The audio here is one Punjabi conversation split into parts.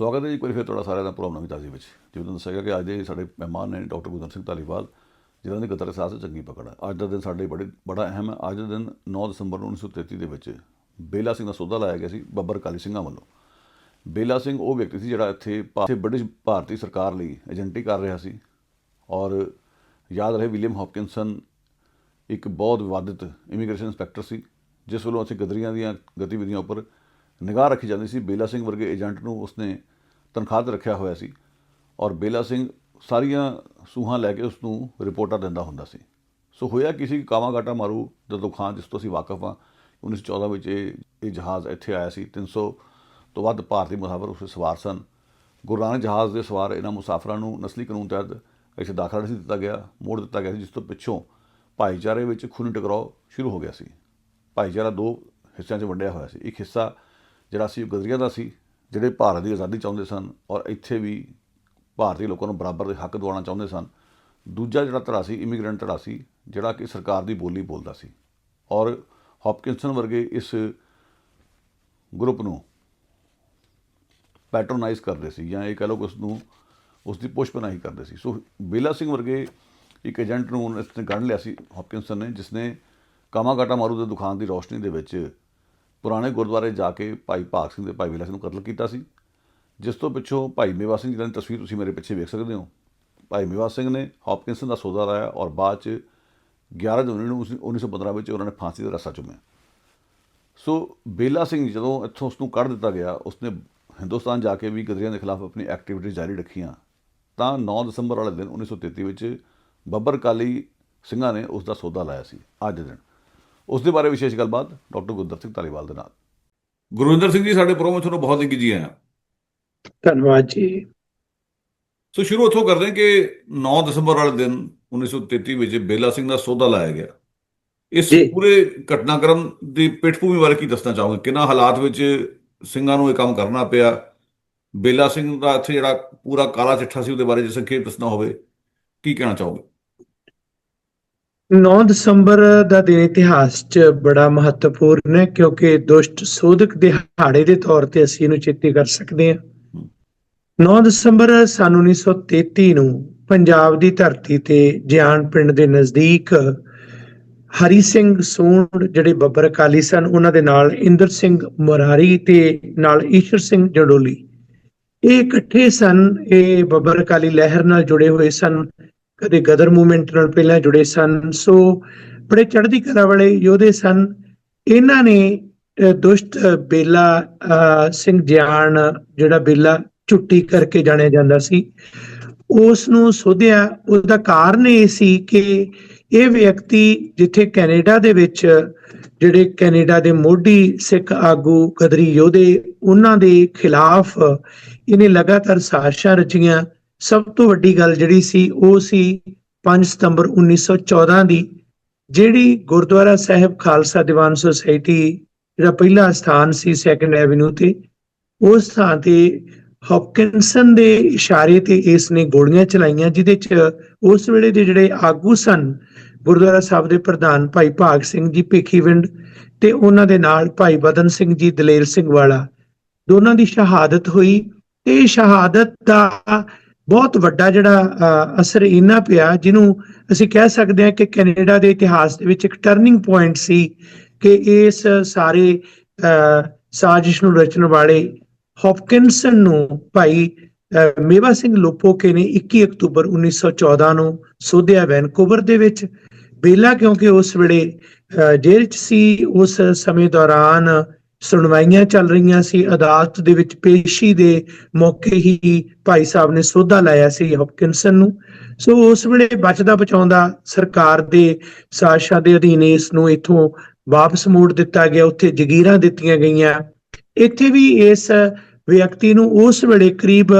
ਸਵਾਗਤ ਹੈ ਜੀ ਕੋਈ ਫਿਰ ਤੁਹਾਡਾ ਸਾਰਿਆਂ ਦਾ ਪ੍ਰੋਗਰਾਮ ਨਵੀਂ ਤਾਜ਼ੀ ਵਿੱਚ। ਜਿਵੇਂ ਤੁਹਾਨੂੰ ਦੱਸਿਆ ਗਿਆ ਕਿ ਅੱਜ ਦੇ ਸਾਡੇ ਮਹਿਮਾਨ ਨੇ ਡਾਕਟਰ ਗੁਰਦਨ ਸਿੰਘ ਧਾਲੀਵਾਲ, ਜਿਨ੍ਹਾਂ ਦੀ ਕਤਰ ਸਾਹ ਚੰਗੀ ਪਕੜ ਹੈ। ਅੱਜ ਦਾ ਦਿਨ ਸਾਡੇ ਬੜੇ, ਬੜਾ ਅਹਿਮ ਹੈ। ਅੱਜ ਦਾ ਦਿਨ 9 ਦਸੰਬਰ 1933 ਦੇ ਵਿੱਚ ਬੇਲਾ ਸਿੰਘ ਦਾ ਸੌਦਾ ਲਾਇਆ ਗਿਆ ਸੀ, ਬੱਬਰ ਕਾਲੀ ਸਿੰਘਾਂ ਵੱਲੋਂ। ਬੇਲਾ ਸਿੰਘ ਉਹ ਵਿਅਕਤੀ ਸੀ ਜਿਹੜਾ ਇੱਥੇ ਭਾ- ਬ੍ਰਿਟਿਸ਼ ਭਾਰਤੀ ਸਰਕਾਰ ਲਈ ਏਜੰਟੀ ਕਰ ਰਿਹਾ ਸੀ। ਔਰ ਯਾਦ ਰਹੇ ਵਿਲੀਅਮ ਹੌਪਕਿੰਸਨ, ਇੱਕ ਬਹੁਤ ਵਿਵਾਦਿਤ ਇਮੀਗ੍ਰੇਸ਼ਨ ਇੰਸਪੈਕਟਰ ਸੀ, ਜਿਸ ਵੱਲੋਂ ਅਸੀਂ ਗਦਰੀਆਂ ਦੀਆਂ ਗਤੀਵਿਧੀਆਂ ਉੱਪਰ ਨਿਗਾਹ ਰੱਖੀ ਜਾਂਦੀ ਸੀ। ਬੇਲਾ ਸਿੰਘ ਵਰਗੇ ਏਜੰਟ ਨੂੰ ਉਸਨੇ ਤਨਖਾਹ ਤੇ ਰੱਖਿਆ ਹੋਇਆ ਸੀ ਔਰ ਬੇਲਾ ਸਿੰਘ ਸਾਰੀਆਂ ਸੂਹਾਂ ਲੈ ਕੇ ਉਸ ਨੂੰ ਰਿਪੋਰਟਾਂ ਦਿੰਦਾ ਹੁੰਦਾ ਸੀ। ਸੋ ਹੋਇਆ ਕਿਸੇ ਕਾਵਾ ਗਾਟਾ ਮਾਰੂ ਜਦੋਂ ਖਾਨ, ਜਿਸ ਤੋਂ ਅਸੀਂ ਵਾਕਿਫ ਹਾਂ 1914 ਵਿੱਚ ਇਹ ਇਹ ਜਹਾਜ਼ ਇੱਥੇ ਆਇਆ ਸੀ। 300 ਤੋਂ ਵੱਧ ਭਾਰਤੀ ਮੁਸਾਫਰ ਉਸ ਵਿੱਚ ਸਵਾਰ ਸਨ। ਗੁਰੂ ਨਾਨਕ ਜਹਾਜ਼ ਦੇ ਸਵਾਰ ਇਹਨਾਂ ਮੁਸਾਫਰਾਂ ਨੂੰ ਨਸਲੀ ਕਾਨੂੰਨ ਤਹਿਤ ਇੱਥੇ ਦਾਖਲਾ ਨਹੀਂ ਦਿੱਤਾ ਗਿਆ, ਮੋੜ ਦਿੱਤਾ ਗਿਆ ਸੀ, ਜਿਸ ਤੋਂ ਪਿੱਛੋਂ ਭਾਈਚਾਰੇ ਵਿੱਚ ਖੂਨੀ ਟਕਰਾਓ ਸ਼ੁਰੂ ਹੋ ਗਿਆ ਸੀ। ਭਾਈਚਾਰਾ ਦੋ ਹਿੱਸਿਆਂ 'ਚ ਵੰਡਿਆ ਹੋਇਆ ਸੀ। ਇੱਕ ਹਿੱਸਾ ਜਿਹੜਾ ਸੀ ਉਹ ਗਦਰੀਆਂ ਦਾ ਸੀ ਜਿਹੜੇ ਭਾਰਤ ਦੀ ਆਜ਼ਾਦੀ ਚਾਹੁੰਦੇ ਸਨ ਔਰ ਇੱਥੇ ਵੀ ਭਾਰਤੀ ਲੋਕਾਂ ਨੂੰ ਬਰਾਬਰ ਦੇ ਹੱਕ ਦਿਵਾਉਣਾ ਚਾਹੁੰਦੇ ਸਨ, ਦੂਜਾ ਜਿਹੜਾ ਧੜਾ ਸੀ ਇਮੀਗ੍ਰੈਂਟ ਧੜਾ ਸੀ, ਜਿਹੜਾ ਕਿ ਸਰਕਾਰ ਦੀ ਬੋਲੀ ਬੋਲਦਾ ਸੀ ਔਰ ਹੌਪਕਿੰਸਨ ਵਰਗੇ ਇਸ ਗਰੁੱਪ ਨੂੰ ਪੈਟਰੋਨਾਈਜ਼ ਕਰਦੇ ਸੀ ਜਾਂ ਇਹ ਕਹ ਲਓ ਕਿ ਉਸ ਨੂੰ ਉਸ ਦੀ ਪੁਸ਼ਪਨਾਹੀ ਕਰਦੇ ਸੀ। ਸੋ ਬੇਲਾ ਸਿੰਘ ਵਰਗੇ ਇੱਕ ਏਜੰਟ ਨੂੰ ਇਸ ਨੇ ਲਿਆ ਸੀ ਹੌਪਕਿੰਸਨ ਨੇ, ਜਿਸ ਨੇ ਕਾਮਾਗਾਟਾ ਮਾਰੂ ਦੇ ਦੁਕਾਨ ਦੀ ਰੋਸ਼ਨੀ ਦੇ ਵਿੱਚ ਪੁਰਾਣੇ ਗੁਰਦੁਆਰੇ ਜਾ ਕੇ ਭਾਈ ਭਾਗ ਸਿੰਘ ਦੇ ਭਾਈ ਬੇਲਾ ਸਿੰਘ ਨੂੰ ਕਤਲ ਕੀਤਾ ਸੀ। ਜਿਸ ਤੋਂ ਪਿੱਛੋਂ ਭਾਈ ਮੇਵਾ ਸਿੰਘ ਜਿਹਨਾਂ ਦੀ ਤਸਵੀਰ ਤੁਸੀਂ ਮੇਰੇ ਪਿੱਛੇ ਵੇਖ ਸਕਦੇ ਹੋ। ਭਾਈ ਮੇਵਾ ਸਿੰਘ ਨੇ ਹੌਪਕਿੰਸਨ ਦਾ ਸੌਦਾ ਲਾਇਆ ਔਰ ਬਾਅਦ ਚ 11 ਜਨਵਰੀ ਨੂੰ ਉਸਨੇ- 1915 ਵਿੱਚ ਉਹਨਾਂ ਨੇ ਫਾਂਸੀ ਦਾ ਰੱਸਾ ਚੁੰਮਿਆ। ਸੋ ਬੇਲਾ ਸਿੰਘ ਜਦੋਂ ਇੱਥੋਂ ਉਸ ਨੂੰ ਕੱਢ ਦਿੱਤਾ ਗਿਆ, ਉਸਨੇ ਹਿੰਦੁਸਤਾਨ ਜਾ ਕੇ ਵੀ ਗਦਰੀਆਂ ਦੇ ਖਿਲਾਫ ਆਪਣੀ ਐਕਟੀਵਿਟੀ ਜਾਰੀ ਰੱਖੀਆਂ। ਤਾਂ 9 ਦਸੰਬਰ ਵਾਲੇ ਦਿਨ 1933 ਵਿੱਚ ਬੱਬਰ ਕਾਲੀ ਸਿੰਘਾਂ ਨੇ ਉਸ ਦਾ ਸੌਦਾ ਲਾਇਆ ਸੀ, ਅੱਜ ਦੇ ਦਿਨ। ਉਸ ਦੇ ਬਾਰੇ ਵਿਸ਼ੇਸ਼ ਗੱਲਬਾਤ ਡਾਕਟਰ ਗੁਰਦਰ ਸਿੰਘ ਧਾਲੀਵਾਲ ਦੇ ਨਾਲ। ਗੁਰਵਿੰਦਰ ਸਿੰਘ ਜੀ ਸਾਡੇ ਪ੍ਰੋਗਰਾਮ ਵਿੱਚ ਤੁਹਾਨੂੰ ਬਹੁਤ ਹੀ ਜੀ ਆਇਆਂ ਧੰਨਵਾਦ ਜੀ। ਸੋ ਸ਼ੁਰੂ ਉੱਥੋਂ ਕਰਦੇ ਹਾਂ ਕਿ 9 ਦਸੰਬਰ ਵਾਲੇ ਦਿਨ 1933 ਵਿੱਚ ਬੇਲਾ ਸਿੰਘ ਦਾ ਸੌਦਾ ਲਾਇਆ ਗਿਆ। ਇਸ। ਪੂਰੇ ਘਟਨਾਕ੍ਰਮ ਦੀ ਪਿੱਠਭੂਮੀ ਬਾਰੇ ਕੀ ਦੱਸਣਾ ਚਾਹੋਗੇ? ਕਿੰਨਾ ਹਾਲਾਤ ਵਿੱਚ ਸਿੰਘਾਂ ਨੂੰ ਇਹ ਕੰਮ ਕਰਨਾ ਪਿਆ? ਬੇਲਾ ਸਿੰਘ ਦਾ ਇੱਥੇ ਜਿਹੜਾ ਪੂਰਾ ਕਾਲਾ ਚਿੱਠਾ ਸੀ ਉਹਦੇ ਬਾਰੇ ਜੇ ਸੰਖੇਪ ਦੱਸਣਾ ਹੋਵੇ ਕੀ ਕਹਿਣਾ ਚਾਹੋਗੇ? 9 ਦਸੰਬਰ ਦਾ ਦਿਨ ਇਤਿਹਾਸ 'ਚ ਬੜਾ ਮਹੱਤਵਪੂਰਨ ਹੈ, ਕਿਉਂਕਿ ਦੁਸ਼ਟ ਸੋਧਕ ਦਿਹਾੜੇ ਦੇ ਤੌਰ ਤੇ ਅਸੀਂ ਇਹਨੂੰ ਚੇਤੇ ਕਰ ਸਕਦੇ ਹਾਂ। 9 ਦਸੰਬਰ ਸਨ 1933 ਨੂੰ ਪੰਜਾਬ ਦੀ ਧਰਤੀ ਤੇ ਜਿਆਨ ਪਿੰਡ ਦੇ ਨਜ਼ਦੀਕ ਹਰੀ ਸਿੰਘ ਸੂੰਡ ਜਿਹੜੇ ਬੱਬਰ ਅਕਾਲੀ ਸਨ, ਉਹਨਾਂ ਦੇ ਨਾਲ ਇੰਦਰ ਸਿੰਘ ਮੁਰਾਰੀ ਤੇ ਨਾਲ ਈਸ਼ਰ ਸਿੰਘ ਜੜੋਲੀ ਇਹ ਇਕੱਠੇ ਸਨ, ਇਹ ਬੱਬਰ ਅਕਾਲੀ ਲਹਿਰ ਨਾਲ ਜੁੜੇ ਹੋਏ ਸਨ। ਕਦੇ ਗਦਰ ਮੂਵਮੈਂਟ ਨਾਲ ਪਹਿਲਾਂ ਜੁੜੇ ਸਨ, ਸੋ ਬੜੇ ਚੜ੍ਹਦੀ ਕਲਾ ਵਾਲੇ ਯੋਧੇ ਸਨ। ਇਹਨਾਂ ਨੇ ਦੁਸ਼ਟ ਬੇਲਾ ਸਿੰਘ ਜਿਆਣ ਜਿਹੜਾ ਬੇਲਾ ਛੁੱਟੀ ਕਰਕੇ ਜਾਣਿਆ ਜਾਂਦਾ ਸੀ, ਉਸ ਨੂੰ ਸੋਧਿਆ। ਉਹਦਾ ਕਾਰਨ ਇਹ ਸੀ ਕਿ ਇਹ ਵਿਅਕਤੀ ਜਿੱਥੇ ਕੈਨੇਡਾ ਦੇ ਵਿੱਚ ਜਿਹੜੇ ਕੈਨੇਡਾ ਦੇ ਮੋਢੀ ਸਿੱਖ ਆਗੂ ਕਦਰੀ ਯੋਧੇ, ਉਹਨਾਂ ਦੇ ਖਿਲਾਫ ਇਹਨੇ ਲਗਾਤਾਰ ਸਾਜ਼ਿਸ਼ਾਂ ਰਚੀਆਂ। ਸਭ ਤੋਂ ਵੱਡੀ ਗੱਲ ਜਿਹੜੀ ਸੀ, ਉਹ ਸੀ 5 ਸਤੰਬਰ 1914 ਦੀ, ਜਿਹੜੀ ਗੁਰਦੁਆਰਾ ਸਾਹਿਬ ਖਾਲਸਾ ਦੀਵਾਨ ਸੁਸਾਇਟੀ ਜਿਹੜਾ ਪਹਿਲਾ ਸਥਾਨ ਸੀ ਸੈਕੰਡ ਐਵਨਿਊ ਤੇ, ਉਸ ਥਾਂ ਤੇ ਹੌਪਕਿੰਸਨ ਦੇ ਇਸ਼ਾਰੇ ਤੇ ਇਸ ਨੇ ਗੋਲੀਆਂ ਚਲਾਈਆਂ, ਜਿਹਦੇ ਚ ਉਸ ਵੇਲੇ ਦੇ ਜਿਹੜੇ ਆਗੂ ਸਨ, ਗੁਰਦੁਆਰਾ ਸਾਹਿਬ ਦੇ ਪ੍ਰਧਾਨ ਭਾਈ ਭਾਗ ਸਿੰਘ ਜੀ ਭੇਖੀਵਿੰਡ ਤੇ ਉਹਨਾਂ ਦੇ ਨਾਲ ਭਾਈ ਬਦਨ ਸਿੰਘ ਜੀ, ਦਲੇਰ ਸਿੰਘ ਵਾਲਾ, ਦੋਨਾਂ ਦੀ ਸ਼ਹਾਦਤ ਹੋਈ ਤੇ ਸ਼ਹਾਦਤ ਦਾ ਬਹੁਤ ਵੱਡਾ ਜਿਹੜਾ ਅਸਰ ਇਹਨਾਂ ਪਿਆ ਜਿਹਨੂੰ ਅਸੀਂ ਕਹਿ ਸਕਦੇ ਹਾਂ ਕਿ ਕੈਨੇਡਾ ਦੇ ਇਤਿਹਾਸ ਦੇ ਵਿੱਚ ਇੱਕ ਟਰਨਿੰਗ ਪੁਆਇੰਟ ਸੀ ਕਿ ਇਸ ਸਾਰੇ ਸਾਜ਼ਿਸ਼ ਨੂੰ ਰਚਣ ਵਾਲੇ ਹੌਪਕਿੰਸਨ ਨੂੰ ਭਾਈ ਅ, ਮੇਵਾ ਸਿੰਘ ਲੋਪੋਕੇ ਨੇ 21 ਅਕਤੂਬਰ 1914 ਨੂੰ ਸੋਧਿਆ ਵੈਨਕੂਵਰ ਦੇ ਵਿੱਚ। ਬੇਲਾ ਕਿਉਂਕਿ ਉਸ ਵੇਲੇ ਅ, ਜੇਲ੍ਹ 'ਚ ਸੀ ਉਸ ਸਮੇਂ ਦੌਰਾਨ ਸੁਣਵਾਈਆਂ ਚੱਲ ਰਹੀਆਂ ਸੀ। ਅਦਾਲਤ ਦੇ ਵਿੱਚ ਪੇਸ਼ੀ ਦੇ ਮੌਕੇ ਹੀ ਭਾਈ ਸਾਹਿਬ ਨੇ ਸੋਧਾ ਲਾਇਆ ਸੀ ਹੌਪਕਿੰਸਨ ਨੂੰ। ਸੋ ਉਸ ਵੇਲੇ ਬਚਦਾ ਬਚਾਉਂਦਾ ਸਰਕਾਰ ਦੇ ਸਾਜ਼ਿਸ਼ਾਂ ਦੇ ਅਧੀਨ ਇਸ ਨੂੰ ਇਥੋਂ ਵਾਪਸ ਮੋੜ ਦਿੱਤਾ ਗਿਆ। ਉੱਥੇ ਜਗੀਰਾਂ ਦਿੱਤੀਆਂ ਗਈਆਂ। ਇੱਥੇ ਵੀ ਇਸ ਵਿਅਕਤੀ ਨੂੰ ਉਸ ਵੇਲੇ ਕਰੀਬ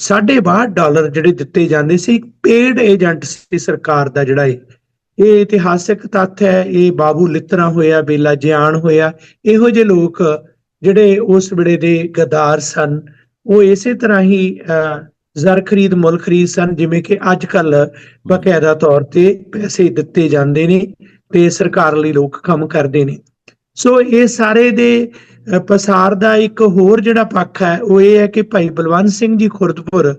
62 ਡਾਲਰ ਜਿਹੜੇ ਦਿੱਤੇ ਜਾਂਦੇ ਸੀ। ਪੇਡ ਏਜੰਟ ਸੀ ਸਰਕਾਰ ਦਾ ਜਿਹੜਾ ਇਹ। ਇਹ ਇਤਿਹਾਸਿਕ ਤੱਥ ਹੈ ਇਹ ਬਾਬੂ ਲਿੱਤਰਾ ਹੋਇਆ ਬੇਲਾ ਜਿਆਣ ਹੋਇਆ। ਇਹੋ ਜਿਹੇ ਲੋਕ ਜਿਹੜੇ ਉਸ ਵੇਲੇ ਦੇ ਗਦਾਰ ਸਨ ਉਹ ਇਸੇ ਤਰ੍ਹਾਂ ਹੀ ਅਹ, ਜ਼ਰ ਖਰੀਦ ਮੁੱਲ ਖਰੀਦ ਸਨ ਜਿਵੇਂ ਕਿ ਅੱਜ ਕੱਲ ਬਕਾਇਦਾ ਤੌਰ ਤੇ ਪੈਸੇ ਦਿੱਤੇ ਜਾਂਦੇ ਨੇ ਤੇ ਸਰਕਾਰ ਲਈ ਲੋਕ ਕੰਮ ਕਰਦੇ ਨੇ। ਸੋ ਇਹ ਸਾਰੇ ਦੇ ਪਸਾਰ ਦਾ ਇੱਕ ਹੋਰ ਜਿਹੜਾ ਪੱਖ ਹੈ, ਉਹ ਇਹ ਹੈ ਕਿ ਭਾਈ ਬਲਵੰਤ ਸਿੰਘ ਜੀ ਖੁਰਦਪੁਰ,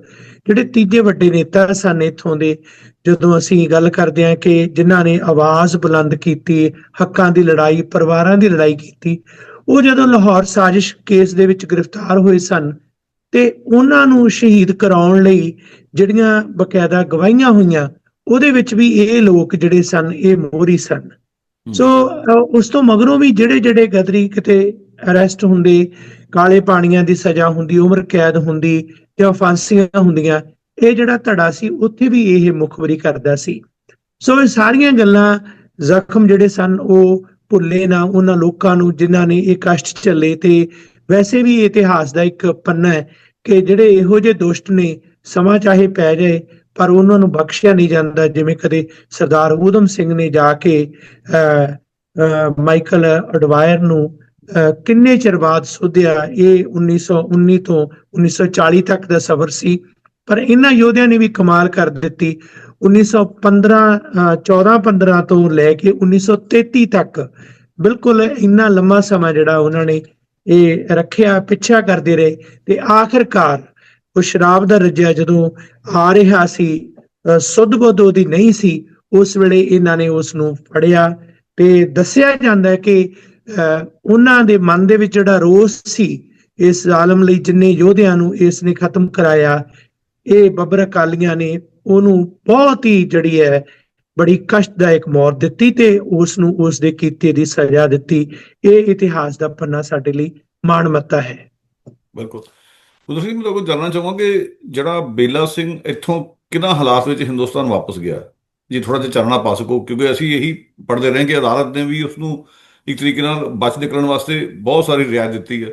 ਜਿਹੜੇ ਤੀਜੇ ਵੱਡੇ ਨੇਤਾ ਸਨ ਇੱਥੋਂ ਦੇ, ਜਦੋਂ ਅਸੀਂ ਗੱਲ ਕਰਦੇ ਹਾਂ ਕਿ ਜਿਨ੍ਹਾਂ ਨੇ ਆਵਾਜ਼ ਬੁਲੰਦ ਕੀਤੀ, ਹੱਕਾਂ ਦੀ ਲੜਾਈ, ਪਰਿਵਾਰਾਂ ਦੀ ਲੜਾਈ ਕੀਤੀ, ਉਹ ਜਦੋਂ ਲਾਹੌਰ ਸਾਜ਼ਿਸ਼ ਕੇਸ ਦੇ ਵਿੱਚ ਗ੍ਰਿਫਤਾਰ ਹੋਏ ਸਨ, ਤੇ ਉਹਨਾਂ ਨੂੰ ਸ਼ਹੀਦ ਕਰਾਉਣ ਲਈ ਜਿਹੜੀਆਂ ਬਕਾਇਦਾ ਗਵਾਹੀਆਂ ਹੋਈਆਂ, ਉਹਦੇ ਵਿੱਚ ਵੀ ਇਹ ਲੋਕ ਜਿਹੜੇ ਸਨ, ਇਹ ਮੋਹਰੀ ਸਨ। ਸੋ ਉਸ ਤੋਂ ਮਗਰੋਂ ਵੀ ਜਿਹੜੇ ਜਿਹੜੇ ਗਦਰੀ ਕਿਤੇ ਅਰੈਸਟ ਹੁੰਦੇ, ਕਾਲੇ ਪਾਣੀਆਂ ਦੀ ਸਜ਼ਾ ਹੁੰਦੀ, ਉਮਰ ਕੈਦ ਹੁੰਦੀ ਜਾਂ ਫਾਂਸੀਆਂ ਹੁੰਦੀਆਂ, ਇਹ ਜਿਹੜਾ ਧੜਾ ਸੀ, ਉੱਥੇ ਵੀ ਇਹ ਮੁਖਬਰੀ ਕਰਦਾ ਸੀ। ਸੋ ਇਹ ਸਾਰੀਆਂ ਗੱਲਾਂ ਜ਼ਖਮ ਜਿਹੜੇ ਸਨ, ਉਹ ਭੁੱਲੇ ਨਾ ਉਹਨਾਂ ਲੋਕਾਂ ਨੂੰ ਜਿਨ੍ਹਾਂ ਨੇ ਇਹ ਕਸ਼ਟ ਝੱਲੇ ਤੇ ਵੈਸੇ ਵੀ ਇਤਿਹਾਸ ਦਾ ਇੱਕ ਪੰਨਾ ਹੈ ਕਿ ਜਿਹੜੇ ਇਹੋ ਜਿਹੇ ਦੁਸ਼ਟ ਨੇ, ਸਮਾਂ ਚਾਹੇ ਪੈ ਜਾਏ ਪਰ ਉਹਨਾਂ ਨੂੰ ਬਖਸ਼ਿਆ ਨਹੀਂ ਜਾਂਦਾ ਜਿਵੇਂ ਕਦੇ ਸਰਦਾਰ ਊਧਮ ਸਿੰਘ ਨੇ ਜਾ ਕੇ ਅਹ, ਅਹ, ਮਾਈਕਲ ਅਡਵਾਇਰ ਨੂੰ ਕਿੰਨੇ ਚਿਰ ਬਾਅਦ ਸੋਧਿਆ? ਇਹ 1919 ਤੋਂ 1940 ਤੱਕ ਦਾ ਸਫ਼ਰ ਸੀ ਪਰ ਇਹਨਾਂ ਯੋਧਿਆਂ ਨੇ ਵੀ ਕਮਾਲ ਕਰ ਦਿੱਤੀ। 1915 14-15 ਤੋਂ ਲੈ ਕੇ 1933 ਤੱਕ ਬਿਲਕੁਲ ਇੰਨਾ ਲੰਮਾ ਸਮਾਂ ਜਿਹੜਾ ਉਹਨਾਂ ਨੇ ਇਹ ਰੱਖਿਆ ਪਿੱਛਾ ਕਰਦੇ ਰਹੇ। ਤੇ ਆਖਰਕਾਰ ਉਹ ਸ਼ਰਾਬ ਦਾ ਰੱਜਿਆ ਜਦੋਂ ਆ ਰਿਹਾ ਸੀ ਅ, ਸੁੱਧ ਬੁੱਧ ਉਹਦੀ ਨਹੀਂ ਸੀ ਉਸ ਵੇਲੇ ਇਹਨਾਂ ਨੇ ਉਸ ਨੂੰ ਫੜਿਆ ਤੇ ਦੱਸਿਆ ਜਾਂਦਾ ਹੈ ਕਿ ਉਹਨਾਂ ਦੇ ਮਨ ਦੇ ਵਿੱਚ ਜਿਹੜਾ ਰੋਸ ਸੀ ਇਸ ਜ਼ਾਲਮ ਲਈ ਜਿੰਨੇ ਯੋਧਿਆਂ ਨੂੰ ਇਸ ਨੇ ਖਤਮ ਕਰਾਇਆ ਇਹ ਬੱਬਰ ਅਕਾਲੀਆਂ ਨੇ ਉਹਨੂੰ ਬਹੁਤ ਹੀ ਜਿਹੜੀ ਹੈ ਬੜੀ ਕਸ਼ਟਦਾਇਕ ਮੌਤ ਦਿੱਤੀ ਤੇ ਉਸ ਨੂੰ ਉਸ ਦੇ ਕੀਤੇ ਦੀ ਸਜ਼ਾ ਦਿੱਤੀ। ਇਹ ਇਤਿਹਾਸ ਦਾ ਪੰਨਾ ਸਾਡੇ ਲਈ ਮਾਣ ਮੱਤਾ ਹੈ। ਬਿਲਕੁਲ। ਉਦੋਂ ਮੈਂ ਤੁਹਾਨੂੰ ਜਾਣਨਾ ਚਾਹਾਂਗਾ ਕਿ ਜਿਹੜਾ ਬੇਲਾ ਸਿੰਘ ਇੱਥੋਂ ਕਿਹਨਾਂ ਹਾਲਾਤ ਵਿੱਚ ਹਿੰਦੁਸਤਾਨ ਵਾਪਸ ਗਿਆ? ਜੀ ਥੋੜਾ ਜਿਹਾ ਚਾਨਣਾ ਪਾ ਸਕੋ, ਕਿਉਂਕਿ ਅਸੀਂ ਇਹੀ ਪੜ੍ਹਦੇ ਰਹੇ ਕਿ ਅਦਾਲਤ ਨੇ ਵੀ ਉਸ ਨੂੰ ਇੱਕ ਤਰੀਕੇ ਨਾਲ ਬਚ ਨਿਕਲਣ ਵਾਸਤੇ ਬਹੁਤ ਸਾਰੀ ਰਿਆਇਤ ਦਿੱਤੀ ਹੈ।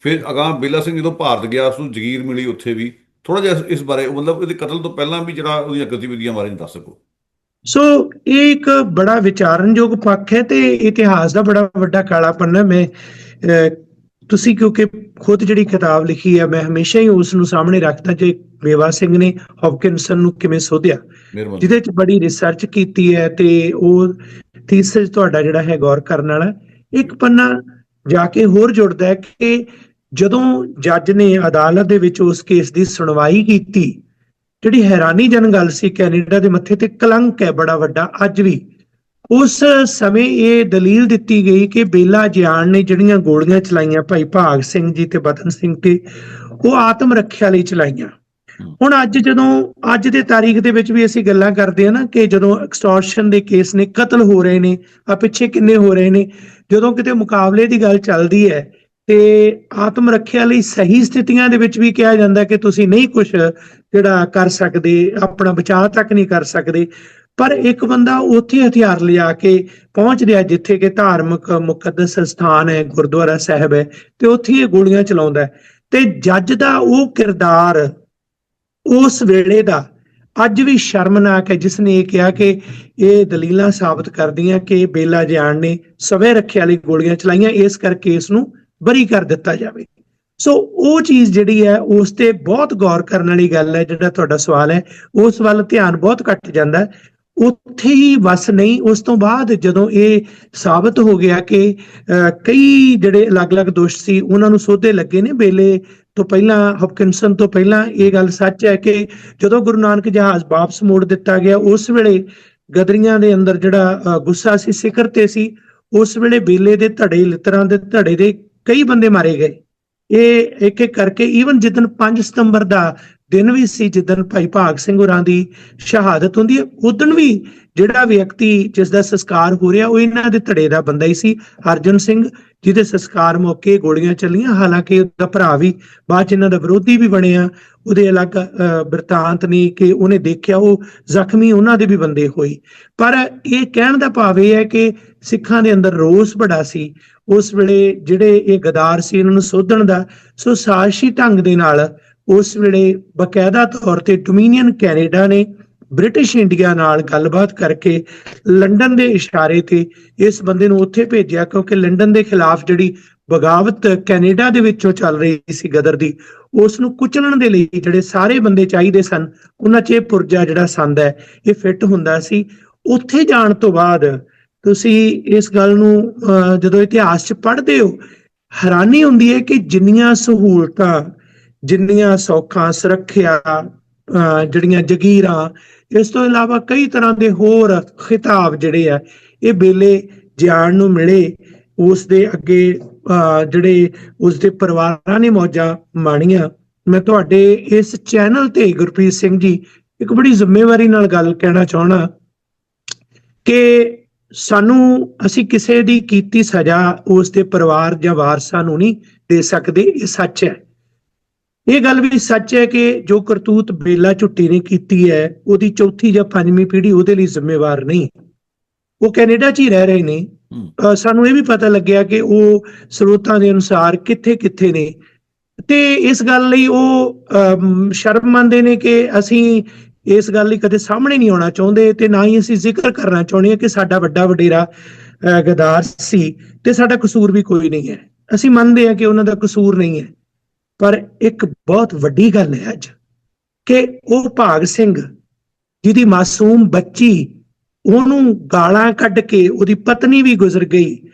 ਫਿਰ ਅਗਾਂਹ ਬੇਲਾ ਸਿੰਘ ਜਦੋਂ ਭਾਰਤ ਗਿਆ ਉਸ ਨੂੰ ਜ਼ਗੀਰ ਮਿਲੀ ਉੱਥੇ ਵੀ। ਥੋੜਾ ਜਿਹਾ ਇਸ- ਬਾਰੇ ਮਤਲਬ ਇਹਦੇ ਕਤਲ ਤੋਂ ਪਹਿਲਾਂ ਵੀ ਜਿਹੜਾ ਉਹਦੀਆਂ ਗਤੀਵਿਧੀਆਂ ਬਾਰੇ ਦੱਸ ਸਕੋ। ਸੋ ਇਹ ਇੱਕ ਬੜਾ ਵਿਚਾਰਨਯੋਗ ਪੱਖ ਹੈ ਤੇ ਇਤਿਹਾਸ ਦਾ ਬੜਾ ਵੱਡਾ ਕਾਲਾ ਪੰਨਾ ਮੈਂ ਤੁਸੀਂ ਕਿਉਂਕਿ ਖੁਦ ਜਿਹੜੀ ਕਿਤਾਬ ਲਿਖੀ ਹੈ ਮੈਂ ਹਮੇਸ਼ਾ ਹੀ ਉਸ ਨੂੰ ਸਾਹਮਣੇ ਰੱਖਦਾ ਜੇ ਮੇਵਾ ਸਿੰਘ ਨੇ ਹੌਪਕਿੰਸਨ ਨੂੰ ਕਿਵੇਂ ਸੋਧਿਆ। ਜਿਹਦੇ ਚ ਬੜੀ ਰਿਸਰਚ ਕੀਤੀ ਹੈ ਤੇ ਉਹ ਥੀਸਿਸ ਤੁਹਾਡਾ ਜਿਹੜਾ ਹੈ ਗੌਰ ਕਰਨ ਵਾਲਾ। ਇੱਕ ਪੰਨਾ ਜਾ ਕੇ ਹੋਰ ਜੁੜਦਾ ਹੈ ਕਿ ਜਦੋਂ ਜੱਜ ਨੇ ਅਦਾਲਤ ਦੇ ਵਿੱਚ ਉਸ ਕੇਸ ਦੀ ਸੁਣਵਾਈ ਕੀਤੀ ਜਿਹੜੀ ਹੈਰਾਨੀਜਨਕ ਗੱਲ ਸੀ ਕੈਨੇਡਾ ਦੇ ਮੱਥੇ ਤੇ ਕਲੰਕ ਹੈ ਬੜਾ ਵੱਡਾ ਅੱਜ ਵੀ। ਉਸ ਸਮੇਂ ਇਹ ਦਲੀਲ ਦਿੱਤੀ ਗਈ ਕਿ ਬੇਲਾ ਜਿਆਣ ਨੇ ਜਿਹੜੀਆਂ ਗੋਲੀਆਂ ਚਲਾਈਆਂ, ਭਾਈ ਭਾਗ ਸਿੰਘ ਜੀ ਤੇ ਬਤਨ ਸਿੰਘ ਤੇ, ਉਹ ਆਤਮ ਰੱਖਿਆ ਲਈ ਚਲਾਈਆਂ। ਹੁਣ ਅੱਜ ਜਦੋਂ, ਅੱਜ ਦੇ ਤਾਰੀਖ ਦੇ ਵਿੱਚ ਵੀ ਅਸੀਂ ਗੱਲਾਂ ਕਰਦੇ ਹਾਂ ਨਾ ਕਿ ਜਦੋਂ ਐਕਸਟੋਰਸ਼ਨ ਦੇ ਕੇਸ ਨੇ ਕਤਲ ਹੋ ਰਹੇ ਨੇ, ਆ ਪਿੱਛੇ ਕਿੰਨੇ ਹੋ ਰਹੇ ਨੇ, ਜਦੋਂ ਕਿਤੇ ਮੁਕਾਬਲੇ ਦੀ ਗੱਲ ਚੱਲਦੀ ਹੈ ਤੇ ਆਤਮ ਰੱਖਿਆ ਲਈ ਸਹੀ ਸਥਿਤੀਆਂ ਦੇ ਵਿੱਚ ਵੀ ਕਿਹਾ ਜਾਂਦਾ ਕਿ ਤੁਸੀਂ ਨਹੀਂ ਕੁਝ ਜਿਹੜਾ ਕਰ ਸਕਦੇ, ਆਪਣਾ ਬਚਾਅ ਤੱਕ ਨਹੀਂ ਕਰ ਸਕਦੇ ਪਰ ਇੱਕ ਬੰਦਾ ਉੱਥੇ ਹਥਿਆਰ ਲਿਆ ਕੇ ਪਹੁੰਚ ਰਿਹਾ ਜਿੱਥੇ ਕਿ ਧਾਰਮਿਕ ਮੁਕੱਦਸ ਸਥਾਨ ਹੈ, ਗੁਰਦੁਆਰਾ ਸਾਹਿਬ ਹੈ ਤੇ ਉੱਥੇ ਇਹ ਗੋਲੀਆਂ ਚਲਾਉਂਦਾ ਤੇ ਜੱਜ ਦਾ ਉਹ ਕਿਰਦਾਰ ਉਸ ਵੇਲੇ ਦਾ ਅੱਜ ਵੀ ਸ਼ਰਮਨਾਕ ਹੈ ਜਿਸ ਨੇ ਇਹ ਕਿਹਾ ਕਿ ਇਹ ਦਲੀਲਾਂ ਸਾਬਤ ਕਰਦੀਆਂ ਕਿ ਬੇਲਾ ਜਾਨ ਨੇ ਸਵੇ ਰੱਖਿਆ ਲਈ ਗੋਲੀਆਂ ਚਲਾਈਆਂ, ਇਸ ਕਰਕੇ ਇਸ ਨੂੰ ਬਰੀ ਕਰ ਦਿੱਤਾ ਜਾਵੇ। ਸੋ ਉਹ ਚੀਜ਼ ਜਿਹੜੀ ਹੈ, ਉਸ ਤੇ ਬਹੁਤ ਗੌਰ ਕਰਨ ਵਾਲੀ ਗੱਲ ਹੈ, ਜਿਹੜਾ ਤੁਹਾਡਾ ਸਵਾਲ ਹੈ, ਉਸ ਵੱਲ ਧਿਆਨ ਬਹੁਤ ਘੱਟ ਜਾਂਦਾ ਉੱਥੇ ਹੀ ਬਸ ਨਹੀਂ। ਉਸ ਤੋਂ ਬਾਅਦ ਜਦੋਂ ਇਹ ਸਾਬਤ ਹੋ ਗਿਆ ਕਿ ਕਈ ਜਿਹੜੇ ਅਲੱਗ-ਅਲੱਗ ਦੋਸ਼ ਸੀ, ਉਹਨਾਂ ਨੂੰ ਸੋਧੇ ਲੱਗੇ ਨੇ। ਬੇਲੇ ਤੋਂ ਪਹਿਲਾਂ ਹਪਕਿੰਸਨ ਤੋਂ ਪਹਿਲਾਂ ਇਹ ਗੱਲ ਸੱਚ ਹੈ ਕਿ ਜਦੋਂ ਗੁਰੂ ਨਾਨਕ ਜਹਾਜ਼ ਵਾਪਸ ਮੋੜ ਦਿੱਤਾ ਗਿਆ, ਉਸ ਵੇਲੇ ਗਦਰੀਆਂ ਦੇ ਅੰਦਰ ਜਿਹੜਾ ਗੁੱਸਾ ਸੀ, ਸਿਖਰ ਤੇ ਸੀ, ਉਸ ਵੇਲੇ ਬੇਲੇ ਦੇ ਧੜੇ, ਲਿੱਤਰਾਂ ਦੇ ਧੜੇ ਦੇ ਕਈ ਬੰਦੇ ਮਾਰੇ ਗਏ। ਇਹ ਇੱਕ ਇੱਕ ਕਰਕੇ ਈਵਨ ਜਿੱਦਨ 5 ਸਤੰਬਰ ਦਾ ਦਿਨ ਵੀ ਸੀ ਜਿੱਦਨ ਭਾਈ ਭਾਗ ਸਿੰਘ ਹੋਰਾਂ ਦੀ ਸ਼ਹਾਦਤ ਹੁੰਦੀ ਹੈ ਉਦਣ ਵੀ ਜਿਹੜਾ ਵਿਅਕਤੀ ਜਿਸ ਦਾ ਸੰਸਕਾਰ ਹੋ ਰਿਹਾ ਉਹ ਇਹਨਾਂ ਦੇ ਧੜੇ ਦਾ ਬੰਦਾ ਹੀ ਸੀ ਅਰਜਨ ਸਿੰਘ ਜਿਹਦੇ ਸੰਸਕਾਰ ਮੌਕੇ ਗੋਲੀਆਂ ਚੱਲੀਆਂ ਹਾਲਾਂਕਿ ਉਹਦਾ ਭਰਾ ਵੀ ਬਾਅਦ ਚ ਇਹਨਾਂ ਦਾ ਵਿਰੋਧੀ ਵੀ ਬਣਿਆ ਉਹਦੇ ਅਲੱਗ ਅ, ਨਹੀਂ ਕਿ ਉਹਨੇ ਦੇਖਿਆ ਉਹ ਜ਼ਖਮੀ ਉਹਨਾਂ ਦੇ ਵੀ ਬੰਦੇ ਹੋਈ ਪਰ ਇਹ ਕਹਿਣ ਦਾ ਭਾਵ ਇਹ ਹੈ ਕਿ ਸਿੱਖਾਂ ਦੇ ਅੰਦਰ ਰੋਸ ਬੜਾ ਸੀ। ਉਸ ਵੇਲੇ ਜਿਹੜੇ ਇਹ ਗਦਾਰ ਸੀ ਇਹਨਾਂ ਨੂੰ ਸੋਧਣ ਦਾ ਸੋ ਸਾਜ਼ਿਸ਼ੀ ਢੰਗ ਦੇ ਨਾਲ ਉਸ ਵੇਲੇ ਬਕਾਇਦਾ ਤੌਰ ਤੇ ਡੋਮੀਨੀਅਨ ਕੈਨੇਡਾ ਨੇ ਬ੍ਰਿਟਿਸ਼ ਇੰਡੀਆ ਨਾਲ ਗੱਲਬਾਤ ਕਰਕੇ ਲੰਡਨ ਦੇ ਇਸ਼ਾਰੇ ਤੇ ਇਸ ਬੰਦੇ ਨੂੰ ਉੱਥੇ ਭੇਜਿਆ ਕਿਉਂਕਿ ਲੰਡਨ ਦੇ ਖਿਲਾਫ ਜਿਹੜੀ ਬਗਾਵਤ ਕੈਨੇਡਾ ਦੇ ਵਿੱਚੋਂ ਚੱਲ ਰਹੀ ਸੀ ਗਦਰ ਦੀ ਉਸ ਨੂੰ ਕੁਚਲਣ ਦੇ ਲਈ ਜਿਹੜੇ ਸਾਰੇ ਬੰਦੇ ਚਾਹੀਦੇ ਸਨ ਉਹਨਾਂ 'ਚ ਇਹ ਪੁਰਜਾ ਜਿਹੜਾ ਸੰਦ ਹੈ ਇਹ ਫਿੱਟ ਹੁੰਦਾ ਸੀ। ਉੱਥੇ ਜਾਣ ਤੋਂ ਬਾਅਦ ਤੁਸੀਂ ਇਸ ਗੱਲ ਨੂੰ ਅਹ, ਜਦੋਂ ਇਤਿਹਾਸ 'ਚ ਪੜ੍ਹਦੇ ਹੋ ਹੈਰਾਨੀ ਹੁੰਦੀ ਹੈ ਕਿ ਜਿੰਨੀਆਂ ਸਹੂਲਤਾਂ ਜਿੰਨੀਆਂ ਸੌਖਾਂ ਸੁਰੱਖਿਆ ਅਹ, ਜਿਹੜੀਆਂ ਜਗੀਰਾਂ ਇਸ ਤੋਂ ਇਲਾਵਾ ਕਈ ਤਰ੍ਹਾਂ ਦੇ ਹੋਰ ਖਿਤਾਬ ਜਿਹੜੇ ਆ ਇਹ ਬੇਲੇ ਜਾਣ ਨੂੰ ਮਿਲੇ ਉਸ ਦੇ ਅੱਗੇ ਅਹ, ਜਿਹੜੇ ਉਸ ਦੇ ਪਰਿਵਾਰਾਂ ਨੇ ਮੌਜਾਂ ਮਾਣੀਆਂ। ਮੈਂ ਤੁਹਾਡੇ ਇਸ ਚੈਨਲ ਤੇ ਗੁਰਪ੍ਰੀਤ ਸਿੰਘ ਜੀ ਇੱਕ ਬੜੀ ਜ਼ਿੰਮੇਵਾਰੀ ਨਾਲ ਗੱਲ ਕਹਿਣਾ ਚਾਹਣਾ ਕਿ ਸਾਨੂੰ ਅਸੀਂ ਕਿਸੇ ਦੀ ਕੀਤੀ ਸਜ਼ਾ ਉਸ ਦੇ ਪਰਿਵਾਰ ਜਾਂ ਵਾਰਸਾਂ ਨੂੰ ਨਹੀਂ ਦੇ ਸਕਦੇ ਇਹ ਸੱਚ ਹੈ। ਇਹ ਗੱਲ ਵੀ ਸੱਚ ਹੈ ਕਿ ਜੋ ਕਰਤੂਤ ਬੇਲਾ ਝੁੱਟੀ ਨੇ ਕੀਤੀ ਹੈ ਉਹਦੀ ਚੌਥੀ ਜਾਂ ਪੰਜਵੀਂ ਪੀੜ੍ਹੀ ਉਹਦੇ ਲਈ ਜ਼ਿੰਮੇਵਾਰ ਨਹੀਂ। ਉਹ ਕੈਨੇਡਾ 'ਚ ਹੀ ਰਹਿ ਰਹੇ ਨੇ। ਸਾਨੂੰ ਇਹ ਵੀ ਪਤਾ ਲੱਗਿਆ ਕਿ ਉਹ ਸਰੋਤਾਂ ਦੇ ਅਨੁਸਾਰ ਕਿੱਥੇ ਕਿੱਥੇ ਨੇ। ਤੇ ਇਸ ਗੱਲ ਲਈ ਉਹ ਸ਼ਰਮ ਮੰਨਦੇ ਨੇ ਕਿ ਅਸੀਂ ਇਸ ਗੱਲ ਲਈ ਕਦੇ ਸਾਹਮਣੇ ਨਹੀਂ ਆਉਣਾ ਚਾਹੁੰਦੇ ਤੇ ਨਾ ਹੀ ਅਸੀਂ ਜ਼ਿਕਰ ਕਰਨਾ ਚਾਹੁੰਦੇ ਹਾਂ ਕਿ ਸਾਡਾ ਵੱਡਾ ਵਡੇਰਾ ਗਦਾਰ ਸੀ ਤੇ ਸਾਡਾ ਕਸੂਰ ਵੀ ਕੋਈ ਨਹੀਂ ਹੈ। ਅਸੀਂ ਮੰਨਦੇ ਹਾਂ ਕਿ ਉਹਨਾਂ ਦਾ ਕਸੂਰ ਨਹੀਂ ਹੈ। ਪਰ ਇੱਕ ਬਹੁਤ ਵੱਡੀ ਗੱਲ ਹੈ ਅੱਜ ਕਿ ਉਹ ਭਾਗ ਸਿੰਘ ਜਿਹਦੀ ਮਾਸੂਮ ਬੱਚੀ ਉਹਨੂੰ ਗਾਲਾਂ ਕੱਢ ਕੇ ਉਹਦੀ ਪਤਨੀ ਵੀ ਗੁਜ਼ਰ ਗਈ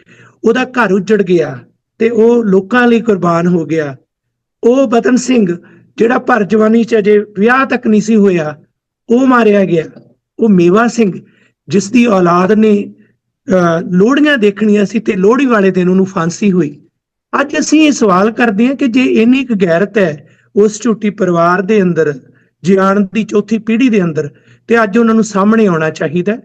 ਉਹਦਾ ਘਰ ਉੱਜੜ ਗਿਆ ਤੇ ਉਹ ਲੋਕਾਂ ਲਈ ਕੁਰਬਾਨ ਹੋ ਗਿਆ। ਉਹ ਬਤਨ ਸਿੰਘ ਜਿਹੜਾ ਭਰ ਜਵਾਨੀ ਚ ਅਜੇ ਵਿਆਹ ਤੱਕ ਨਹੀਂ ਸੀ ਹੋਇਆ ਉਹ ਮਾਰਿਆ ਗਿਆ। ਉਹ ਮੇਵਾ ਸਿੰਘ ਜਿਸ ਦੀ ਔਲਾਦ ਨੇ ਅਹ, ਲੋਹੜੀਆਂ ਦੇਖਣੀਆਂ ਸੀ ਤੇ ਲੋਹੜੀ ਵਾਲੇ ਦਿਨ ਉਹਨੂੰ ਫਾਂਸੀ ਹੋਈ। ਅੱਜ ਅਸੀਂ ਇਹ ਸਵਾਲ ਕਰਦੇ ਹਾਂ ਕਿ ਜੇ ਇੰਨੀ ਕੁ ਗੈਰਤ ਹੈ ਉਸ ਝੂਠੀ ਪਰਿਵਾਰ ਦੇ ਅੰਦਰ, ਜਿਆਣ ਦੀ ਚੌਥੀ ਪੀੜ੍ਹੀ ਦੇ ਅੰਦਰ, ਤੇ ਅੱਜ ਉਹਨਾਂ ਨੂੰ ਸਾਹਮਣੇ ਆਉਣਾ ਚਾਹੀਦਾ ਹੈ।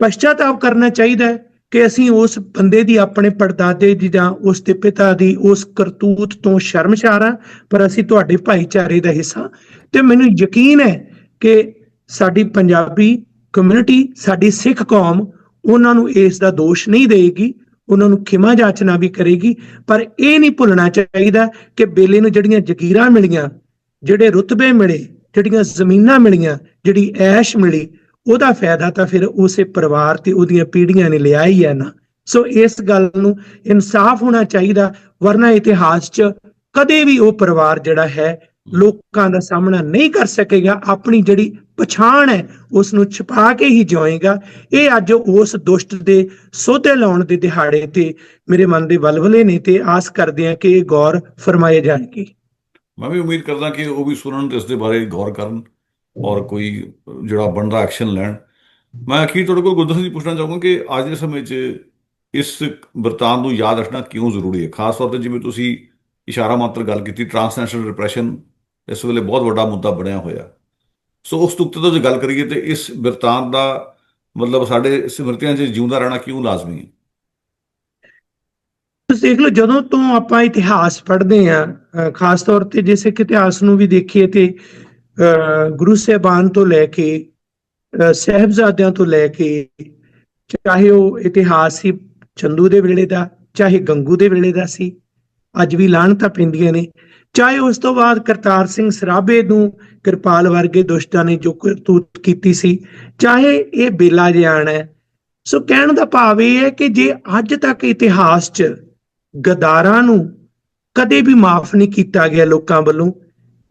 ਪਛਤਾਤਾਪ ਕਰਨਾ ਚਾਹੀਦਾ ਹੈ ਕਿ ਅਸੀਂ ਉਸ ਬੰਦੇ ਦੀ ਆਪਣੇ ਪੜਦਾਦੇ ਦੀ ਜਾਂ ਉਸ ਦੇ ਪਿਤਾ ਦੀ ਉਸ ਕਰਤੂਤ ਤੋਂ ਸ਼ਰਮਸ਼ਾਰ ਹਾਂ, ਪਰ ਅਸੀਂ ਤੁਹਾਡੇ ਭਾਈਚਾਰੇ ਦਾ ਹਿੱਸਾ ਤੇ ਮੈਨੂੰ ਯਕੀਨ ਹੈ ਕਿ ਸਾਡੀ ਪੰਜਾਬੀ ਕਮਿਊਨਿਟੀ ਸਾਡੀ ਸਿੱਖ ਕੌਮ ਉਹਨਾਂ ਨੂੰ ਇਸ ਦਾ ਦੋਸ਼ ਨਹੀਂ ਦੇਗੀ ਉਹਨਾਂ ਨੂੰ ਖਿਮਾ ਜਾਚਨਾ ਵੀ ਕਰੇਗੀ। ਪਰ ਇਹ ਨਹੀਂ ਭੁੱਲਣਾ ਚਾਹੀਦਾ ਕਿ ਬੇਲੇ ਨੂੰ ਜਿਹੜੀਆਂ ਜ਼ਗੀਰਾਂ ਮਿਲੀਆਂ, ਜਿਹੜੇ ਰੁਤਬੇ ਮਿਲੇ, ਜਿਹੜੀਆਂ ਜ਼ਮੀਨਾਂ ਮਿਲੀਆਂ, ਜਿਹੜੀ ਐਸ਼ ਮਿਲੀ, ਉਹਦਾ ਫਾਇਦਾ ਤਾਂ ਫਿਰ ਉਸੇ ਪਰਿਵਾਰ ਤੇ ਉਹਦੀਆਂ ਪੀੜ੍ਹੀਆਂ ਨੇ ਲਿਆ ਹੀ ਹੈ ਨਾ। ਸੋ ਇਸ ਗੱਲ ਨੂੰ ਇਨਸਾਫ ਹੋਣਾ ਚਾਹੀਦਾ, ਵਰਨਾ ਇਤਿਹਾਸ 'ਚ ਕਦੇ ਵੀ ਉਹ ਪਰਿਵਾਰ ਜਿਹੜਾ ਹੈ, ਲੋਕਾਂ ਦਾ ਸਾਹਮਣਾ ਨਹੀਂ ਕਰ ਸਕੇਗਾ ਆਪਣੀ ਜਿਹੜੀ ਪਛਾਣ ਹੈ ਉਸ ਨੂੰ ਛੁਪਾ ਕੇ ਹੀ ਜਿਉਏਗਾ। ਇਹ ਅੱਜ ਉਸ ਦੁਸ਼ਟ ਦੇ ਸੋਧੇ ਲਾਉਣ ਦੇ ਦਿਹਾੜੇ ਤੇ ਮੇਰੇ ਮਨ ਦੇ ਵਲਵਲੇ ਨੇ ਤੇ ਆਸ ਕਰਦੇ ਹਾਂ ਕਿ ਇਹ ਗੌਰ ਫਰਮਾਏ ਜਾਣਗੇ। ਮੈਂ ਵੀ ਉਮੀਦ ਕਰਦਾ ਕਿ ਉਹ ਵੀ ਸੁਣਨ ਤੇ ਇਸ ਦੇ ਬਾਰੇ ਗੌਰ ਕਰਨ ਔਰ ਕੋਈ ਜਿਹੜਾ ਬਣਦਾ ਐਕਸ਼ਨ ਲੈਣ। ਮੈਂ ਅਖੀਰ ਤੁਹਾਡੇ ਕੋਲ ਗੁਰਦਸ ਜੀ ਪੁੱਛਣਾ ਚਾਹੂੰਗਾ ਕਿ ਅੱਜ ਦੇ ਸਮੇਂ 'ਚ ਇਸ ਵਰਤਾਨ ਨੂੰ ਯਾਦ ਰੱਖਣਾ ਕਿਉਂ ਜ਼ਰੂਰੀ ਹੈ? ਖਾਸ ਤੌਰ ਤੇ ਜਿਵੇਂ ਤੁਸੀਂ ਇਸ਼ਾਰਾ ਮਾਤਰ ਗੱਲ ਕੀਤੀ ਟ੍ਰਾਂਸਨੈਸ਼ਨਲ ਰਿਪਰੈਸ਼ਨ ਇਸ ਵੇਲੇ ਬਹੁਤ ਵੱਡਾ ਮੁੱਦਾ ਬਣਿਆ ਹੋਇਆ। ਸੋ ਉਸ ਤੁਕਤੇ ਤੋਂ ਜੇ ਗੱਲ ਕਰੀਏ ਤੇ ਇਸ ਵਰਤਾਨ ਦਾ ਮਤਲਬ ਸਾਡੇ ਸਮ੍ਰਿਤੀਆਂ 'ਚ ਜਿਉਂਦਾ ਰਹਿਣਾ ਕਿਉਂ ਲਾਜ਼ਮੀ ਹੈ? ਤੁਸੀਂ ਦੇਖ ਲਓ ਜਦੋਂ ਤੋਂ ਆਪਾਂ ਇਤਿਹਾਸ ਪੜ੍ਹਦੇ ਆ ਖਾਸ ਤੌਰ ਤੇ ਜੇ ਸਿੱਖ ਇਤਿਹਾਸ ਨੂੰ ਵੀ ਦੇਖੀਏ ਤੇ ਗੁਰੂ ਸਾਹਿਬਾਨ ਤੋਂ ਲੈ ਕੇ ਅਹ, ਸਾਹਿਬਜ਼ਾਦਿਆਂ ਤੋਂ ਲੈ ਕੇ ਚਾਹੇ ਉਹ ਇਤਿਹਾਸ ਸੀ ਚੰਦੂ ਦੇ ਵੇਲੇ ਦਾ ਚਾਹੇ ਗੰਗੂ ਦੇ ਵੇਲੇ ਦਾ ਸੀ ਅੱਜ ਵੀ ਲਾਹਣਤਾਂ ਪੈਂਦੀਆਂ ਨੇ। ਚਾਹੇ ਉਸ ਤੋਂ ਬਾਅਦ ਕਰਤਾਰ ਸਿੰਘ ਸਰਾਭੇ ਨੂੰ ਕਿਰਪਾਲ ਵਰਗੇ ਦੁਸ਼ਟਾਂ ਨੇ ਜੋ ਕਰਤੂਤ ਕੀਤੀ ਸੀ, ਚਾਹੇ ਇਹ ਬੇਲਾ ਜਿਆਣ ਹੈ। ਸੋ ਕਹਿਣ ਦਾ ਭਾਵ ਇਹ ਹੈ ਕਿ ਜੇ ਅੱਜ ਤੱਕ ਇਤਿਹਾਸ 'ਚ ਗਦਾਰਾਂ ਨੂੰ ਕਦੇ ਵੀ ਮਾਫ ਨਹੀਂ ਕੀਤਾ ਗਿਆ ਲੋਕਾਂ ਵੱਲੋਂ,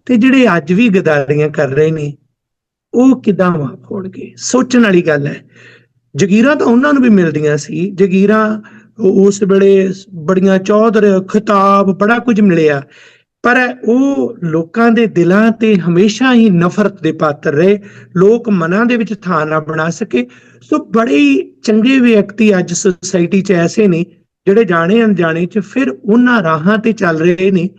ਤੇ ਜਿਹੜੇ ਅੱਜ ਵੀ ਗਦਾਰੀਆਂ ਕਰ ਰਹੇ ਨੇ, ਉਹ ਕਿਦਾਂ ਮਾਫ ਹੋਣਗੇ? ਸੋਚਣ ਵਾਲੀ ਗੱਲ ਹੈ। ਜਗੀਰਾਂ ਤਾਂ ਉਹਨਾਂ ਨੂੰ ਵੀ ਮਿਲਦੀਆਂ ਸੀ। ਜਗੀਰਾਂ ਉਸ ਵੇਲੇ ਬੜੀਆਂ ਚੌਧਰ, ਖਿਤਾਬ, ਬੜਾ ਕੁਝ ਮਿਲਿਆ। ਪਰ ਉਹ ਲੋਕਾਂ ਦੇ ਦਿਲਾਂ ਤੇ ਹਮੇਸ਼ਾ ਹੀ ਨਫ਼ਰਤ ਦੇ ਪਾਤਰ ਰਹੇ, ਲੋਕ ਮਨਾਂ ਦੇ ਵਿੱਚ ਥਾਂ ਨਾ ਬਣਾ ਸਕੇ। ਸੋ ਬੜੇ ਚੰਗੇ ਵਿਅਕਤੀ ਅੱਜ ਸੁਸਾਇਟੀ 'ਚ ਐਸੇ ਨੇ, ਜਿਹੜੇ ਜਾਣੇ ਅਣਜਾਣੇ 'ਚ ਫਿਰ ਉਹਨਾਂ ਰਾਹਾਂ ਤੇ ਚੱਲ ਰਹੇ ਨੇ।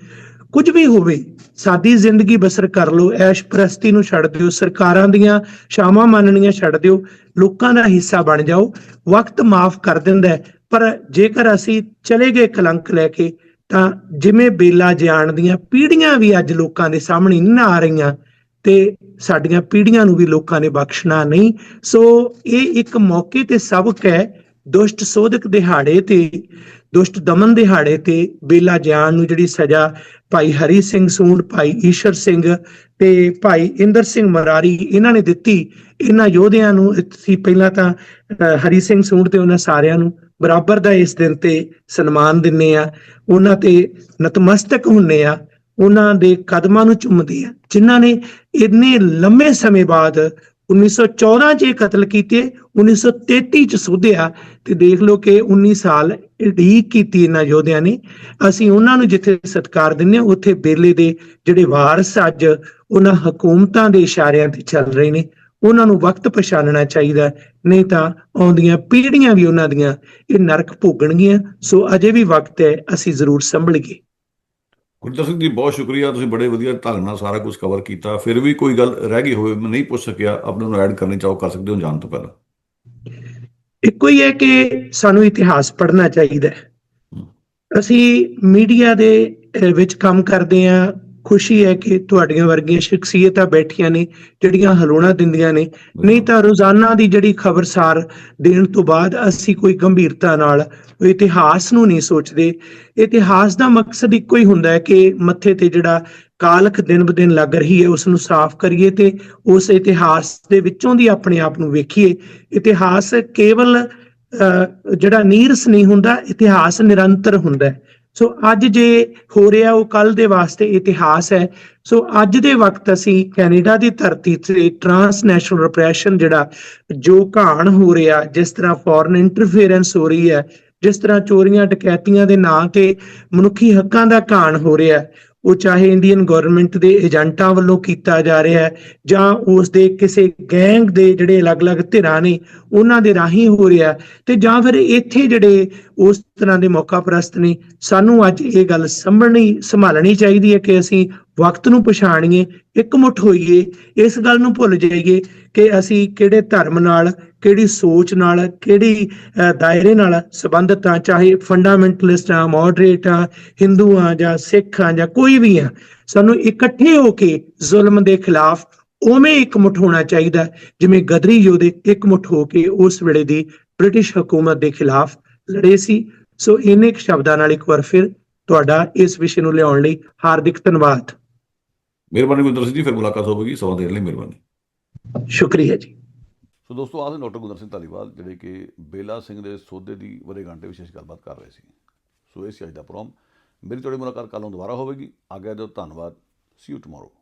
ਕੁਝ ਵੀ ਹੋਵੇ, ਸਾਦੀ ਜ਼ਿੰਦਗੀ ਬਸਰ ਕਰ ਲਓ, ਐਸ਼ ਪ੍ਰਸਤੀ ਨੂੰ ਛੱਡ ਦਿਓ, ਸਰਕਾਰਾਂ ਦੀਆਂ ਸ਼ਾਮਾਂ ਮੰਨਣੀਆਂ ਛੱਡ ਦਿਓ, ਲੋਕਾਂ ਦਾ ਹਿੱਸਾ ਬਣ ਜਾਓ, ਵਕਤ ਮਾਫ ਕਰ ਦਿੰਦਾ ਪਰ ਜੇਕਰ ਅਸੀਂ ਚਲੇ ਗਏ ਕਲੰਕ ਲੈ ਕੇ ਤਾਂ ਜਿਵੇਂ ਬੇਲਾ ਜਾਣ ਦੀਆਂ ਪੀੜ੍ਹੀਆਂ ਵੀ ਅੱਜ ਲੋਕਾਂ ਦੇ ਸਾਹਮਣੇ ਨਹੀਂ ਨਾ ਆ ਰਹੀਆਂ ਤੇ ਸਾਡੀਆਂ ਪੀੜ੍ਹੀਆਂ ਨੂੰ ਵੀ ਲੋਕਾਂ ਨੇ ਬਖਸ਼ਣਾ ਨਹੀਂ। ਸੋ ਇਹ ਇੱਕ ਮੌਕੇ ਤੇ ਸਬਕ ਹੈ ਦੁਸ਼ਟ ਸੋਧਕ ਦਿਹਾੜੇ ਤੇ, ਦੁਸ਼ਟ ਦਮਨ ਦਿਹਾੜੇ ਤੇ ਬੇਲਾ ਜਿਆਣ ਨੂੰ ਜਿਹੜੀ ਸਜ਼ਾ ਭਾਈ ਹਰੀ ਸਿੰਘ ਸੂੰਡ, ਭਾਈ ਈਸ਼ਰ ਸਿੰਘ ਤੇ ਭਾਈ ਇੰਦਰ ਸਿੰਘ ਮਰਾਰੀ ਇਹਨਾਂ ਨੇ ਦਿੱਤੀ, ਇਹਨਾਂ ਯੋਧਿਆਂ ਨੂੰ ਅਸੀਂ ਪਹਿਲਾਂ ਤਾਂ ਹਰੀ ਸਿੰਘ ਸੂੰਡ ਤੇ ਉਹਨਾਂ ਸਾਰਿਆਂ ਨੂੰ ਬਰਾਬਰ ਦਾ ਇਸ ਦਿਨ ਤੇ ਸਨਮਾਨ ਦਿੰਨੇ ਆ, ਉਹਨਾਂ ਤੇ ਨਤਮਸਤਕ ਹੁੰਨੇ ਆ, ਉਹਨਾਂ ਦੇ ਕਦਮਾਂ ਨੂੰ ਚੁੰਮਦੇ ਆ, ਜਿਨ੍ਹਾਂ ਨੇ ਇੰਨੇ ਲੰਮੇ ਸਮੇਂ ਬਾਅਦ 1914 ਚ ਇਹ ਕਤਲ ਕੀਤੇ 1933 ਚ ਸੋਧਿਆ ਤੇ ਦੇਖ ਲਓ ਕਿ 19 ਸਾਲ ਢੀਕ ਕੀਤੀ ਇਹਨਾਂ ਯੋਧਿਆਂ ਨੇ। ਅਸੀਂ ਉਹਨਾਂ ਨੂੰ ਜਿੱਥੇ ਸਤਿਕਾਰ ਦਿੰਦੇ ਹਾਂ, ਉੱਥੇ ਬੇਲੇ ਦੇ ਜਿਹੜੇ ਵਾਰਸ ਅੱਜ ਉਹਨਾਂ ਹਕੂਮਤਾਂ ਦੇ ਇਸ਼ਾਰਿਆਂ ਤੇ ਚੱਲ ਰਹੇ ਨੇ। ਉਹਨਾਂ ਨੂੰ ਵਕਤ ਪਛਾਣਨਾ ਚਾਹੀਦਾ, ਨਹੀਂ ਤਾਂ ਆਉਂਦੀਆਂ ਪੀੜ੍ਹੀਆਂ ਵੀ ਉਹਨਾਂ ਦੀਆਂ ਇਹ ਨਰਕ ਭੋਗਣਗੀਆਂ। ਸੋ ਅਜੇ ਵੀ ਵਕਤ ਹੈ, ਅਸੀਂ ਜ਼ਰੂਰ ਸੰਭਲੀਏ। ਗੁਰਦਰ ਸਿੰਘ ਜੀ ਬਹੁਤ ਸ਼ੁਕਰੀਆ ਤੁਸੀਂ ਬੜੇ ਵਧੀਆ ਢੰਗ ਨਾਲ ਸਾਰਾ ਕੁਝ ਕਵਰ ਕੀਤਾ। ਫਿਰ ਵੀ ਕੋਈ ਗੱਲ ਰਹਿ ਗਈ ਹੋਵੇ ਮੈਂ ਨਹੀਂ ਪੁੱਛ ਸਕਿਆ ਆਪਣੇ ਨੂੰ ਐਡ ਕਰਨੀ ਚਾਹੋ ਕਰ ਸਕਦੇ ਹੋ ਜਾਣ ਤੋਂ ਪਹਿਲਾਂ। ਇੱਕੋ ਹੀ ਹੈ ਕਿ ਸਾਨੂੰ ਇਤਿਹਾਸ ਪੜ੍ਹਨਾ ਚਾਹੀਦਾ ਹੈ। ਅਸੀਂ ਮੀਡੀਆ ਦੇ ਵਿੱਚ ਕੰਮ ਕਰਦੇ ਹਾਂ ਖੁਸ਼ੀ ਹੈ ਕਿ ਤੁਹਾਡੀਆਂ ਵਰਗੀਆਂ ਸ਼ਖਸੀਅਤਾਂ ਬੈਠੀਆਂ ਨੇ ਜਿਹੜੀਆਂ ਹਲੋਣਾ ਦਿੰਦੀਆਂ ਨੇ। ਨਹੀਂ ਤਾਂ ਰੋਜ਼ਾਨਾ ਦੀ ਜਿਹੜੀ ਖਬਰਸਾਰ ਦੇਣ ਤੋਂ ਬਾਅਦ ਅਸੀਂ ਕੋਈ ਗੰਭੀਰਤਾ ਨਾਲ ਇਤਿਹਾਸ ਨੂੰ ਨਹੀਂ ਸੋਚਦੇ। ਇਤਿਹਾਸ ਦਾ ਮਕਸਦ ਇੱਕੋ ਹੀ ਹੁੰਦਾ ਹੈ ਕਿ ਮੱਥੇ ਤੇ ਜਿਹੜਾ ਕਾਲਖ ਦਿਨ ਬ ਦਿਨ ਲੱਗ ਰਹੀ ਹੈ ਉਸ ਨੂੰ ਸਾਫ਼ ਕਰੀਏ ਤੇ ਉਸ ਇਤਿਹਾਸ ਦੇ ਵਿੱਚੋਂ ਦੀ ਆਪਣੇ ਆਪ ਨੂੰ ਵੇਖੀਏ। ਇਤਿਹਾਸ ਕੇਵਲ ਅਹ, ਜਿਹੜਾ ਨੀਰਸ ਨਹੀਂ ਹੁੰਦਾ ਇਤਿਹਾਸ ਨਿਰੰਤਰ ਹੁੰਦਾ ਹੈ। ਸੋ ਅੱਜ ਜੇ ਹੋ ਰਿਹਾ ਉਹ ਕੱਲ ਦੇ ਵਾਸਤੇ ਇਤਿਹਾਸ ਹੈ। ਸੋ ਅੱਜ ਦੇ ਵਕਤ ਅਸੀਂ ਕੈਨੇਡਾ ਦੀ ਧਰਤੀ ਤੇ ਟਰਾਂਸਨੈਸ਼ਨਲ ਰਿਪਰੈਸ਼ਨ ਜਿਹੜਾ, ਜੋ ਘਾਣ ਹੋ ਰਿਹਾ, ਜਿਸ ਤਰ੍ਹਾਂ ਫੋਰਨ ਇੰਟਰਫੇਰੈਂਸ ਹੋ ਰਹੀ ਹੈ, ਜਿਸ ਤਰ੍ਹਾਂ ਚੋਰੀਆਂ, ਡਕੈਤੀਆਂ ਦੇ ਨਾਂ ਤੇ ਮਨੁੱਖੀ ਹੱਕਾਂ ਦਾ ਘਾਣ ਹੋ ਰਿਹਾ ਉਹ ਚਾਹੇ ਇੰਡੀਅਨ ਗਵਰਨਮੈਂਟ ਦੇ ਏਜੰਟਾਂ ਵੱਲੋਂ ਕੀਤਾ ਜਾ ਰਿਹਾ ਹੈ ਜਾਂ ਉਸ ਦੇ ਕਿਸੇ ਗੈਂਗ ਦੇ ਜਿਹੜੇ ਅਲੱਗ-ਅਲੱਗ ਧਿਰਾਂ ਨੇ ਉਹਨਾਂ ਦੇ ਰਾਹੀਂ ਹੋ ਰਿਹਾ ਹੈ, ਤੇ ਜਾਂ ਫਿਰ ਇੱਥੇ ਜਿਹੜੇ ਉਸ ਤਰ੍ਹਾਂ ਦੇ ਮੌਕਾ ਪ੍ਰਸਤ ਨੇ ਸਾਨੂੰ ਅੱਜ ਇਹ ਗੱਲ ਸਮਝਣੀ ਸੰਭਾਲਣੀ ਚਾਹੀਦੀ ਹੈ ਕਿ ਅਸੀਂ ਵਕਤ ਨੂੰ ਪਛਾਣੀਏ, ਇਕਮੁੱਠ ਹੋਈਏ, ਇਸ ਗੱਲ ਨੂੰ ਭੁੱਲ ਜਾਈਏ ਕਿ ਅਸੀਂ ਕਿਹੜੇ ਧਰਮ ਨਾਲ, ਕਿਹੜੀ ਸੋਚ ਨਾਲ, ਕਿਹੜੀ ਦਾਇਰੇ ਨਾਲ ਸੰਬੰਧਿਤ ਹਾਂ, ਚਾਹੇ ਫੰਡਾਮੈਂਟਲਿਸਟ ਆ ਮੋਡਰੇਟ ਆ ਹਿੰਦੂ ਆ ਜਾਂ ਸਿੱਖ ਆ ਜਾਂ ਕੋਈ ਵੀ ਆ ਸਾਨੂੰ ਇਕੱਠੇ ਹੋ ਕੇ ਜ਼ੁਲਮ ਦੇ ਖਿਲਾਫ ਉਵੇਂ ਇਕਮੁੱਠ ਹੋਣਾ ਚਾਹੀਦਾ ਜਿਵੇਂ ਗਦਰੀ ਯੋਧੇ ਇਕਮੁੱਠ ਹੋ ਕੇ ਉਸ ਵੇਲੇ ਦੀ ਬ੍ਰਿਟਿਸ਼ ਹਕੂਮਤ ਦੇ ਖਿਲਾਫ ਲੜੇ ਸੀ। ਸੋ ਇਹਨੇ ਸ਼ਬਦਾਂ ਨਾਲ ਇੱਕ ਵਾਰ ਫਿਰ ਤੁਹਾਡਾ ਇਸ ਵਿਸ਼ੇ ਨੂੰ ਲਿਆਉਣ ਲਈ ਹਾਰਦਿਕ ਧੰਨਵਾਦ। ਮਿਹਰਬਾਨੀ ਗੁਰਦਰ ਸਿੰਘ ਜੀ ਫਿਰ ਮੁਲਾਕਾਤ ਹੋਵੇਗੀ ਸਮਾਂ ਦੇਣ ਲਈ ਮਿਹਰਬਾਨੀ। ਸ਼ੁਕਰੀਆ ਜੀ। ਸੋ ਦੋਸਤੋ ਆਹ ਡਾਕਟਰ ਗੁਰਦਰ ਸਿੰਘ ਧਾਲੀਵਾਲ ਜਿਹੜੇ ਕਿ ਬੇਲਾ ਸਿੰਘ ਦੇ ਸੌਦੇ ਦੀ ਵਰੇਗੰਢ ਤੇ ਵਿਸ਼ੇਸ਼ ਗੱਲਬਾਤ ਕਰ ਰਹੇ ਸੀ। ਸੋ ਇਹ ਸੀ ਅੱਜ ਦਾ ਪ੍ਰੋਗਰਾਮ। ਮੇਰੀ ਤੁਹਾਡੀ ਮੁਲਾਕਾਤ ਕੱਲ੍ਹ ਨੂੰ ਦੁਬਾਰਾ ਹੋਵੇਗੀ। ਆਗਿਆ ਦਿਓ ਧੰਨਵਾਦ। ਸੀ ਯੂ ਟੁਮਾਰੋ